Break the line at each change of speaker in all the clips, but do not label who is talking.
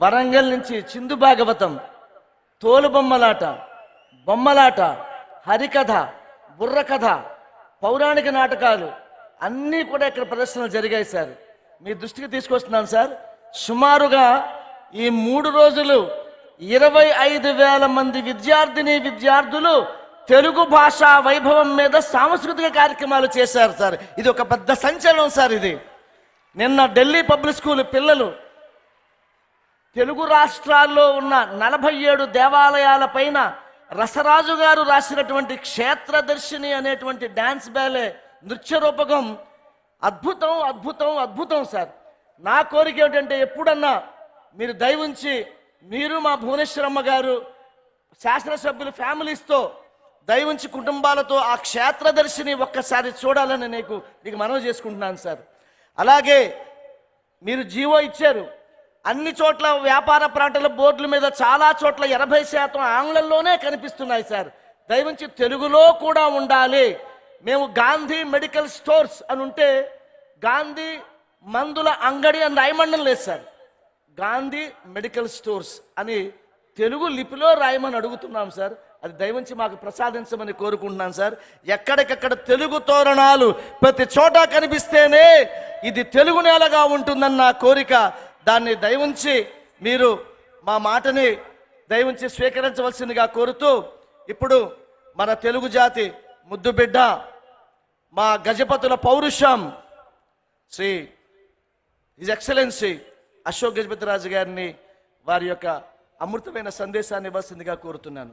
వరంగల్ నుంచి చిందు భాగవతం తోలుబొమ్మలాట బొమ్మలాట హరికథ బుర్రకథ పౌరాణిక నాటకాలు అన్నీ కూడా ఇక్కడ ప్రదర్శనలు జరిగాయి సార్. మీ దృష్టికి తీసుకొస్తున్నాను సార్. సుమారుగా ఈ మూడు రోజులు ఇరవై ఐదు వేల మంది విద్యార్థిని విద్యార్థులు తెలుగు భాష వైభవం మీద సాంస్కృతిక కార్యక్రమాలు చేశారు సార్. ఇది ఒక పెద్ద సంచలనం సార్ ఇది. నిన్న ఢిల్లీ పబ్లిక్ స్కూల్ పిల్లలు తెలుగు రాష్ట్రాల్లో ఉన్న నలభై ఏడు దేవాలయాల పైన రసరాజు గారు రాసినటువంటి క్షేత్రదర్శిని అనేటువంటి డ్యాన్స్ బ్యాలే నృత్య రూపకం అద్భుతం అద్భుతం అద్భుతం సార్. నా కోరిక ఏమిటంటే ఎప్పుడన్నా మీరు దయవుంచి మీరు మా భువనేశ్వరమ్మ గారు శాసనసభ్యుల ఫ్యామిలీస్తో దయవుంచి కుటుంబాలతో ఆ క్షేత్రదర్శిని ఒక్కసారి చూడాలని నీకు నీకు మనవి చేసుకుంటున్నాను సార్. అలాగే మీరు జీవో ఇచ్చారు. అన్ని చోట్ల వ్యాపార ప్రాంతాల బోర్డుల మీద చాలా చోట్ల ఎనభై శాతం ఆంగ్లంలోనే కనిపిస్తున్నాయి సార్. దయవించి తెలుగులో కూడా ఉండాలి. మేము గాంధీ మెడికల్ స్టోర్స్ అని ఉంటే గాంధీ మందుల అంగడి అని రాయమండం లేదు సార్. గాంధీ మెడికల్ స్టోర్స్ అని తెలుగు లిపిలో రాయమని అడుగుతున్నాం సార్. అది దయవించి మాకు ప్రసాదించమని కోరుకుంటున్నాను సార్. ఎక్కడికక్కడ తెలుగు తోరణాలు ప్రతి చోట కనిపిస్తేనే ఇది తెలుగు నేలగా ఉంటుందన్న నా కోరిక. దాన్ని దయవుంచి మీరు మా మాటని దయవుంచి స్వీకరించవలసిందిగా కోరుతూ ఇప్పుడు మన తెలుగు జాతి ముద్దుబిడ్డ మా గజపతుల పౌరుషం శ్రీ హిజ్ ఎక్సలెన్సీ అశోక్ గజపతి రాజు గారిని వారి యొక్క అమృతమైన సందేశాన్ని ఇవ్వాల్సిందిగా కోరుతున్నాను.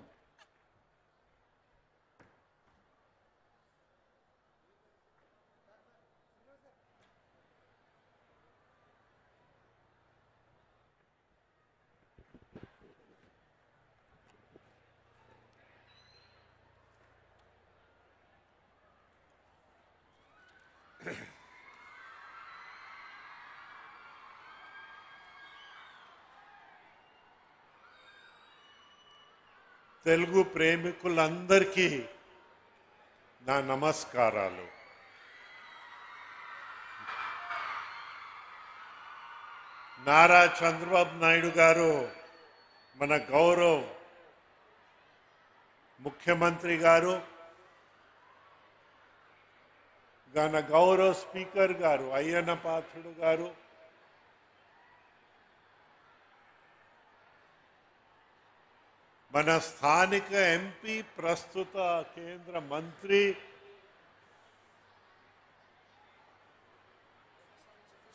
తెలుగు ప్రేమికులందరికీ నా నమస్కారాలు. నారా చంద్రబాబు నాయుడు గారు మన గౌరవ్ ముఖ్యమంత్రి గారు మన గౌరవ్ స్పీకర్ గారు అయ్యన్న పాత్రుడు గారు మన స్థానిక ఎంపీ ప్రస్తుత కేంద్ర మంత్రి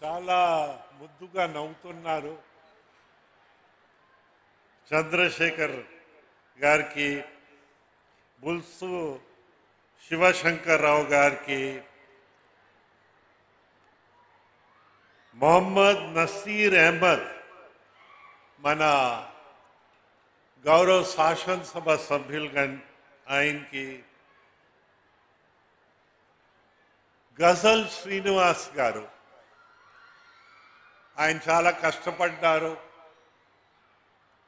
చాలా ముద్దుగా నవ్వుతున్నారు చంద్రశేఖర్ గారికి బుల్సు శివశంకర్రావు గారికి మొహమ్మద్ నసీర్ అహ్మద్ మన గౌరవ శాసనసభ సభ్యులుగా ఆయనకి గజల్ శ్రీనివాస్ గారు ఆయన చాలా కష్టపడ్డారు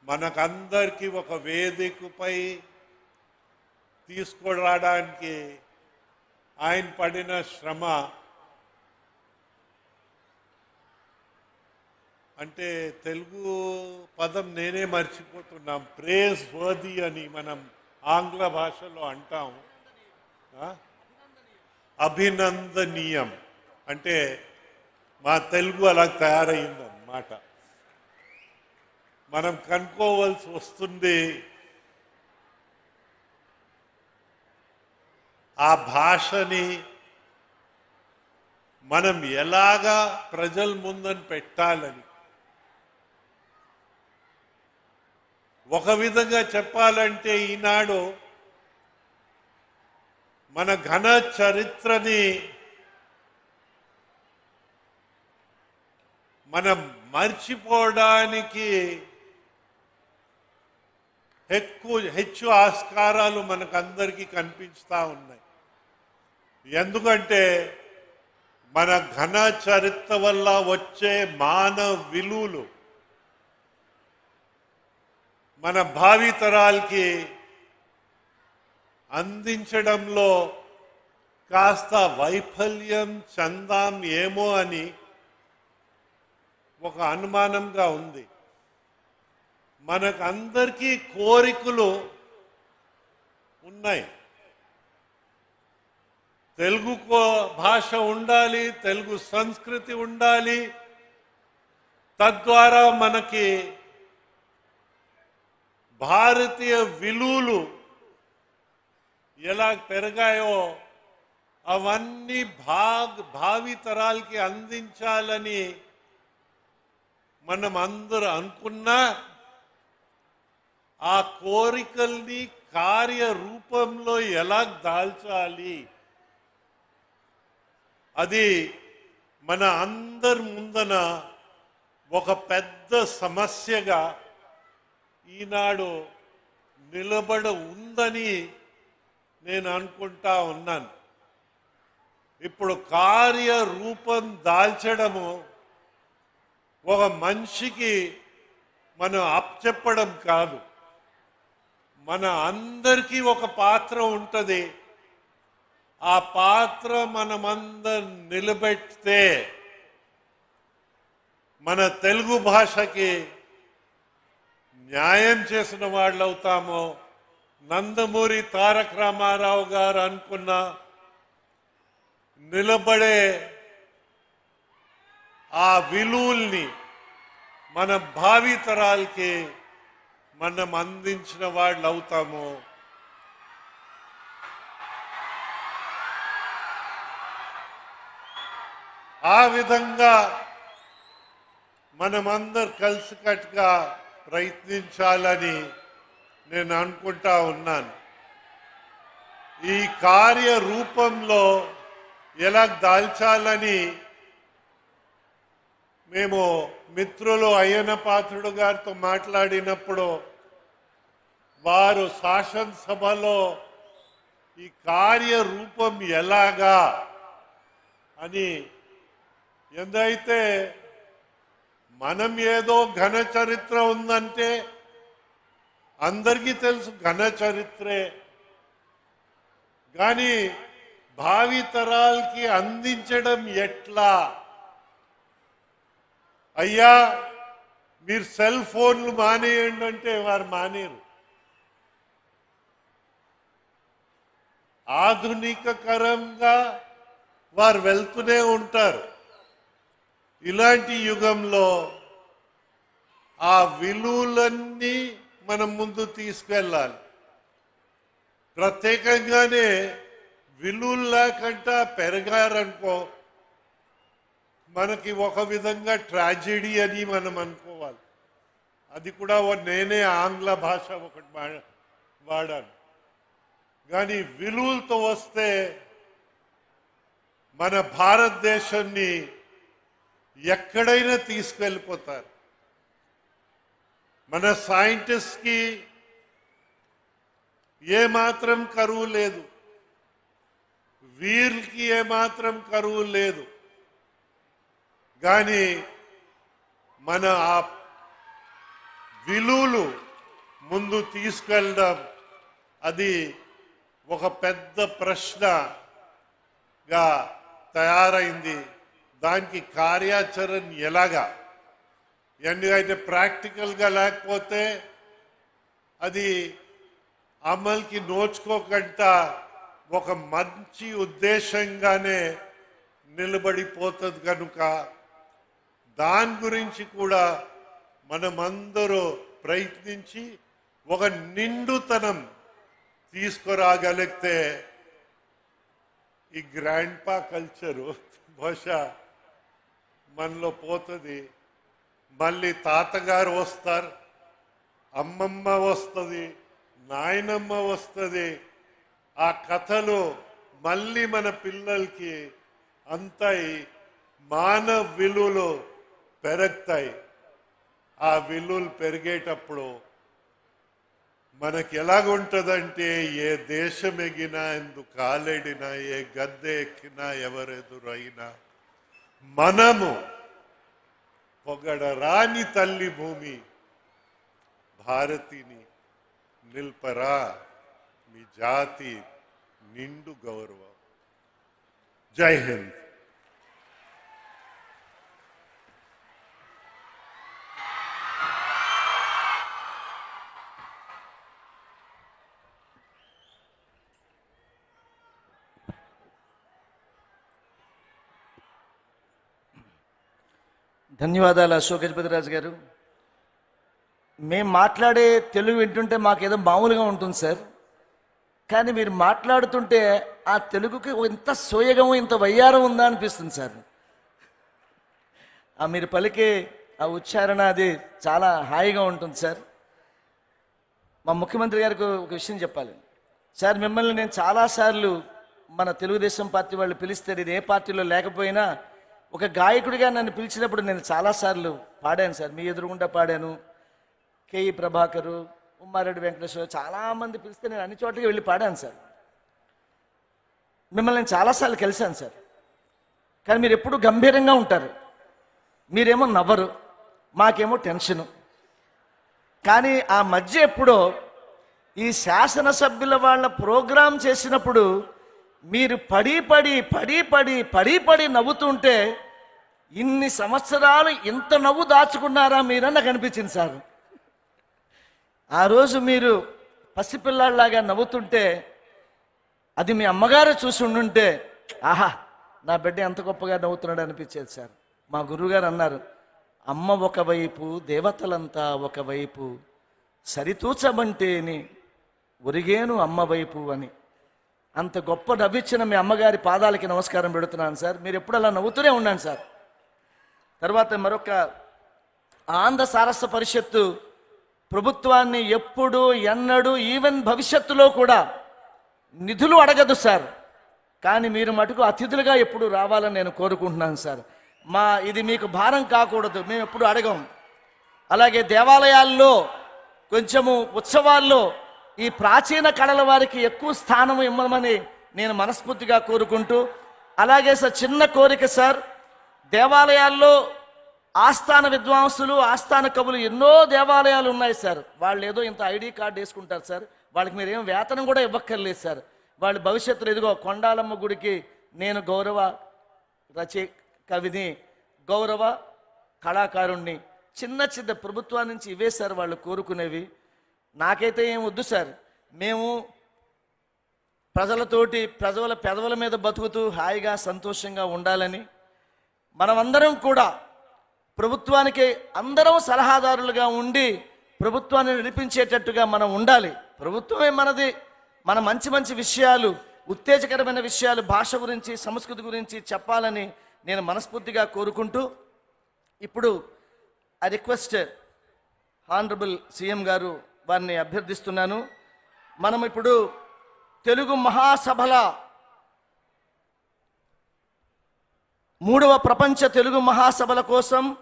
మనకందరికీ ఒక వేదికపై తీసుకురావడానికి ఆయన పడిన శ్రమ అంటే తెలుగు పదం నేనే మర్చిపోతున్నాం. ప్రేజ్ వర్ది అని మనం ఆంగ్ల భాషలో అంటాం. అభినందనీయం. అంటే మా తెలుగు అలా తయారైందన్నమాట మనం కనుక్కోవలసి వస్తుంది ఆ భాషని మనం ఎలాగా ప్రజల ముందని పెట్టాలని ఒక విధంగా చెప్పాలంటే ఈనాడు మన ఘన చరిత్రని మనం మర్చిపోవడానికి ఎక్కువ హెచ్చు ఆస్కారాలు మనకందరికీ కనిపిస్తూ ఉన్నాయి. ఎందుకంటే మన ఘన చరిత్ర వల్ల వచ్చే మానవ విలువలు మన భావితరాలకి అందించడంలో కాస్త వైఫల్యం చెందాం ఏమో అని ఒక అనుమానంగా ఉంది. మనకు అందరికీ కోరికలు ఉన్నాయి. తెలుగు కో- భాష ఉండాలి తెలుగు సంస్కృతి ఉండాలి. తద్వారా మనకి భారతీయ విలువలు ఎలా పెరిగాయో అవన్నీ భాగ్ భావితరాలకి అందించాలని మనం అందరూ అనుకున్నా ఆ కోరికల్ని కార్య రూపంలో ఎలా దాల్చాలి? అది మన అందరి ముందన ఒక పెద్ద సమస్యగా ఈనాడు నిలబడ ఉందని నేను అనుకుంటా ఉన్నాను. ఇప్పుడు కార్య రూపం దాల్చడము ఒక మనిషికి మనం అప్పచెప్పడం కాదు. మన అందరికీ ఒక పాత్ర ఉంటుంది. ఆ పాత్ర మనమందరం నిలబెడితే మన తెలుగు భాషకి న్యాయం చేసిన వాళ్ళు అవుతామో నందమూరి తారక రామారావు గారు అనుకున్న నిలబడే ఆ విలువల్ని మన భావితరాలకి మనం అందించిన వాళ్ళు అవుతాము ఆ విధంగా మనమందరు కలిసికట్టుగా ప్రయత్నించాలని నేను అనుకుంటా ఉన్నాను. ఈ కార్య రూపంలో ఎలా దాల్చాలని మేము మిత్రులు అయ్యన పాత్రుడు గారితో మాట్లాడినప్పుడు వారు శాసనసభలో ఈ కార్యరూపం ఎలాగా అని ఎందైతే మనం ఏదో ఘన చరిత్ర ఉందంటే అందరికీ తెలుసు ఘన చరిత్రే. కానీ భావి తరాలకి అందించడం ఎట్లా? అయ్యా మీరు సెల్ ఫోన్లు మానేయండి అంటే వారు మానేరు. ఆధునికకరంగా వారు వెళ్తూనే ఉంటారు. ఇలాంటి యుగంలో ఆ విలువలన్నీ మనం ముందు తీసుకెళ్ళాలి. ప్రత్యేకంగానే విలువలు లేకుండా పెరగారనుకో మనకి ఒక విధంగా ట్రాజెడీ అని మనం అనుకోవాలి. అది కూడా ఓ- నేనే ఆంగ్ల భాష ఒకటి మా- వాడాను. కానీ విలువలతో వస్తే మన భారతదేశాన్ని ఎక్కడైనా తీసుకెళ్ళిపోతారు. మన సైంటిస్ట్కి ఏమాత్రం కరువు లేదు. వీరికి ఏమాత్రం కరువు లేదు. కానీ మన ఆ విలువలు ముందు తీసుకెళ్ళడం అది ఒక పెద్ద ప్రశ్నగా తయారైంది. దానికి కార్యాచరణ ఎలాగా? ఎందుకంటే ప్రాక్టికల్గా లేకపోతే అది అమల్కి నోచుకోకుండా ఒక మంచి ఉద్దేశంగానే నిలబడిపోతుంది కనుక దాని గురించి కూడా మనమందరూ ప్రయత్నించి ఒక నిండుతనం తీసుకురాగలిగితే ఈ గ్రాండ్ పా కల్చరు బహుశా మనలో పోతుంది. మళ్ళీ తాతగారు వస్తారు. అమ్మమ్మ వస్తుంది. నాయనమ్మ వస్తుంది. ఆ కథలు మళ్ళీ మన పిల్లలకి అంతాయి. మానవ విలువలు పెరుగుతాయి. ఆ విలువలు పెరిగేటప్పుడు మనకి ఎలాగుంటుందంటే ఏ దేశం ఎగినా ఎందు కాలేడినా ఏ గద్దె ఎక్కినా ఎవరెదురైనా మనము పొగడరాని తల్లి భూమి భారతిని నిల్పరా మీ జాతి నిండు గౌరవం జై హింద్
ధన్యవాదాలు అశోక్ గజపతిరాజు గారు. మేము మాట్లాడే తెలుగు వింటుంటే మాకేదో మామూలుగా ఉంటుంది సార్. కానీ మీరు మాట్లాడుతుంటే ఆ తెలుగుకి ఇంత సోయగం ఇంత వయ్యారం ఉందా అనిపిస్తుంది సార్. ఆ మీరు పలికే ఆ ఉచ్చారణ అది చాలా హాయిగా ఉంటుంది సార్. మా ముఖ్యమంత్రి గారికి ఒక విషయం చెప్పాలి. సార్ మిమ్మల్ని నేను చాలాసార్లు మన తెలుగుదేశం పార్టీ వాళ్ళు పిలిస్తే ఇది ఏ పార్టీలో లేకపోయినా ఒక గాయకుడిగా నన్ను పిలిచినప్పుడు నేను చాలాసార్లు పాడాను సార్. మీ ఎదురుగుండా పాడాను. కేఈ ప్రభాకరు ఉమ్మారెడ్డి వెంకటేశ్వర చాలామంది పిలిస్తే నేను అన్ని చోట్లకి వెళ్ళి పాడాను సార్. మిమ్మల్ని నేను చాలాసార్లు కలిశాను సార్. కానీ మీరు ఎప్పుడు గంభీరంగా ఉంటారు. మీరేమో నవ్వరు. మాకేమో టెన్షను. కానీ ఆ మధ్య ఎప్పుడో ఈ శాసనసభ్యుల వాళ్ళ ప్రోగ్రాం చేసినప్పుడు మీరు పడి పడి పడి పడి పడి పడి నవ్వుతుంటే ఇన్ని సంవత్సరాలు ఇంత నవ్వు దాచుకున్నారా మీరని నాకు అనిపించింది సార్. ఆ రోజు మీరు పసిపిల్లాడిలాగా నవ్వుతుంటే అది మీ అమ్మగారు చూసి ఉండుంటే ఆహా నా బిడ్డ ఎంత గొప్పగా నవ్వుతున్నాడు అనిపించేది సార్. మా గురువుగారు అన్నారు అమ్మ ఒకవైపు దేవతలంతా ఒకవైపు సరితూచమంటేని ఒరిగేను అమ్మ వైపు అని. అంత గొప్ప నవ్విచ్చిన మీ అమ్మగారి పాదాలకి నమస్కారం పెడుతున్నాను సార్. మీరు ఎప్పుడు అలా నవ్వుతూనే ఉన్నాను సార్. తర్వాత మరొక ఆంధ్ర సారస్వ పరిషత్తు ప్రభుత్వాన్ని ఎప్పుడు ఎన్నడూ ఈవెన్ భవిష్యత్తులో కూడా నిధులు అడగదు సార్. కానీ మీరు మటుకు అతిథులుగా ఎప్పుడు రావాలని నేను కోరుకుంటున్నాను సార్. మా ఇది మీకు భారం కాకూడదు. మేము ఎప్పుడు అడగం. అలాగే దేవాలయాల్లో కొంచెము ఉత్సవాల్లో ఈ ప్రాచీన కళల వారికి ఎక్కువ స్థానం ఇవ్వమని నేను మనస్ఫూర్తిగా కోరుకుంటూ అలాగే సార్ చిన్న కోరిక సార్ దేవాలయాల్లో ఆస్థాన విద్వాంసులు ఆస్థాన కవులు ఎన్నో దేవాలయాలు ఉన్నాయి సార్. వాళ్ళు ఏదో ఇంత ఐడి కార్డు వేసుకుంటారు సార్. వాళ్ళకి మీరు ఏం వేతనం కూడా ఇవ్వక్కర్లేదు సార్. వాళ్ళు భవిష్యత్తులో ఎదుగో కొండాలమ్మ గుడికి నేను గౌరవ రచయి కవిని గౌరవ కళాకారుణ్ణి చిన్న చిన్న ప్రభుత్వం నుంచి ఇవే సార్ వాళ్ళు కోరుకునేవి. నాకైతే ఏం వద్దు సార్. మేము ప్రజలతోటి ప్రజల పెదవుల మీద బతుకుతూ హాయిగా సంతోషంగా ఉండాలని మనమందరం కూడా ప్రభుత్వానికి అందరం సలహాదారులుగా ఉండి ప్రభుత్వాన్ని నడిపించేటట్టుగా మనం ఉండాలి. ప్రభుత్వమే మనది. మన మంచి మంచి విషయాలు ఉత్తేజకరమైన విషయాలు భాష గురించి సంస్కృతి గురించి చెప్పాలని నేను మనస్ఫూర్తిగా కోరుకుంటూ ఇప్పుడు ఐ రిక్వెస్ట్ హానరబుల్ సీఎం గారు వారిని అభ్యర్థిస్తున్నాను. మనం ఇప్పుడు తెలుగు మహాసభల మూడవ ప్రపంచ తెలుగు మహాసభల కోసం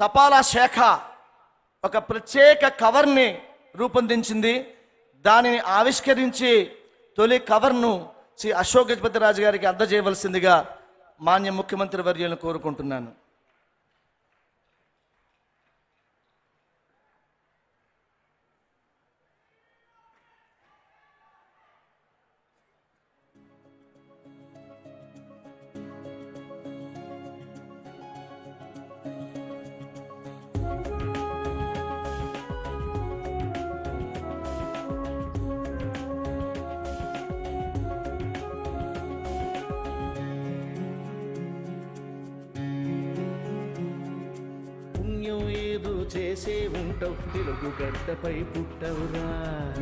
తపాలా శాఖ ఒక ప్రత్యేక కవర్ని రూపొందించింది. దానిని ఆవిష్కరించి తొలి కవర్ను శ్రీ అశోక్ గజపతి రాజు గారికి అందజేయవలసిందిగా మాన్య ముఖ్యమంత్రి వర్యులను కోరుకుంటున్నాను.
చేసే ఉంటావు. తెలుగు గడ్డపై పుట్టవురా.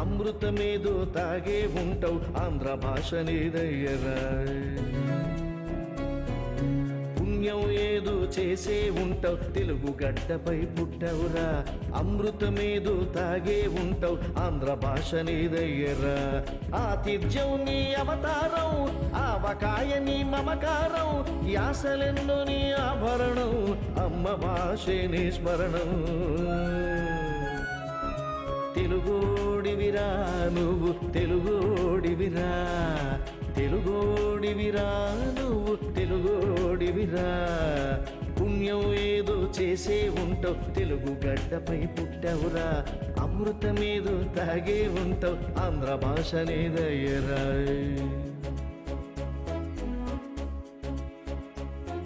అమృతమేదో తాగే ఉంటావు. ఆంధ్ర భాష నీదయ్యరా. పుణ్యం ఏదో చేసే ఉంటావు. తెలుగు గడ్డపై పుట్టవురా. అమృతమేదో తాగే ఉంటావు. ఆంధ్ర భాష నీదయ్యరా ఆతిథ్యం నీ అవతారం ఆవకాయ నీ మమకారం యాసలెన్నో నీ ఆభరణం. అమ్మ భాషే నీ స్మరణం. తెలుగోడివిరా నువ్వు తెలుగోడివిరా. తెలుగోడివిరా నువ్వు తెలుగోడివిరా. పుణ్యం ఏదో చేసే ఉంటావు తెలుగు గడ్డపై పుట్టవురా. అమృతమేదో తాగే ఉంటావు ఆంధ్ర భాష నీదయ్యరా